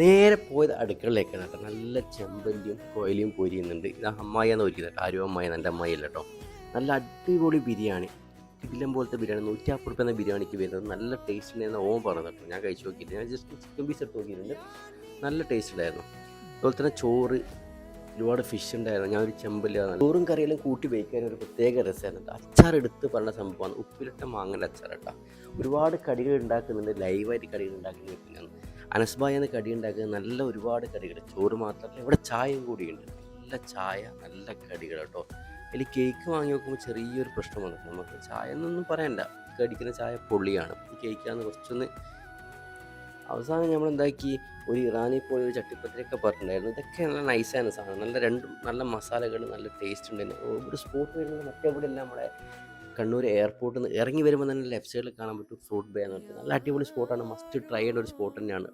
നേരെ പോയത് അടുക്കളയിലേക്കാണ് കേട്ടോ. നല്ല ചെമ്പല്ലിയും കോയിലിയും പൊരിയുന്നുണ്ട്. ഇത് അമ്മായിയാണ് ഒരുക്കുന്നത് ആരും അമ്മായി എന്റെ അമ്മായി അല്ല കേട്ടോ. നല്ല അടിപൊളി ബിരിയാണി. കിടിലം പോലത്തെ ബിരിയാണി നൂറ്റാപ്പ് റുപ്യ എന്ന ബിരിയാണിക്ക് വരുന്നത് നല്ല ടേസ്റ്റ് ഉണ്ടായിരുന്ന ഓം പറഞ്ഞു കേട്ടോ. ഞാൻ കഴിച്ചു നോക്കിയിട്ട് ഞാൻ ജസ്റ്റ് ചിക്കൻ പീസ് എടുത്ത് നോക്കിയിട്ടുണ്ട്. നല്ല ടേസ്റ്റ് ഉണ്ടായിരുന്നു. അതുപോലെ തന്നെ ചോറ് ഒരുപാട് ഫിഷ് ഉണ്ടായിരുന്നു. ഞാൻ ഒരു ചെമ്പല്ല ചോറും കറിയെല്ലാം കൂട്ടി വയ്ക്കാൻ ഒരു പ്രത്യേക രസമായിരുന്നു അച്ചാർ എടുത്ത് പറഞ്ഞ സംഭവമാണ്. ഉപ്പിലിട്ട മാങ്ങന്റെ അച്ചാർ കേട്ടോ. ഒരുപാട് കടികൾ ഉണ്ടാക്കുന്നുണ്ട്. ലൈവായിട്ട് കടികൾ ഉണ്ടാക്കുന്ന വ്യക്തിയാണ് അനസ്ബായ എന്ന കടി ഉണ്ടാക്കുന്ന നല്ല ഒരുപാട് കടികൾ. ചോറ് മാത്രമല്ല ഇവിടെ ചായയും കൂടിയുണ്ട്. നല്ല ചായ നല്ല കടികൾ കേട്ടോ. അതിൽ കേക്ക് വാങ്ങി നോക്കുമ്പോൾ ചെറിയൊരു പ്രശ്നം വന്നു. നമുക്ക് ചായ എന്നൊന്നും പറയണ്ട. കടിക്കുന്ന ചായ പൊള്ളിയാണ്. ഈ കേക്കാന്ന് കുറച്ചൊന്ന് അവസാനം നമ്മൾ എന്താക്കി ഒരു ഇറാനി പോലെ ഒരു ചട്ടിപ്പത്തിരിയൊക്കെ പറഞ്ഞിട്ടുണ്ടായിരുന്നു. ഇതൊക്കെ നല്ല നൈസാണ് സാധനം. നല്ല രണ്ടും നല്ല മസാലകൾ നല്ല ടേസ്റ്റ് ഉണ്ടായിരുന്നു ഒരു സ്പോട്ട് വരുന്നത് മറ്റെവിടെ എല്ലാം നമ്മുടെ കണ്ണൂർ എയർപോർട്ടിൽ നിന്ന് ഇറങ്ങി വരുമ്പോൾ തന്നെ ലെഫ്റ്റ് സൈഡിൽ കാണാൻ പറ്റും ഫ്രൂട്ട് ബേ എന്ന് പറഞ്ഞിട്ട്. നല്ല അടിപൊളി സ്പോട്ടാണ് മസ്റ്റ് ട്രൈ ചെയ്യേണ്ട ഒരു സ്പോട്ട് തന്നെയാണ്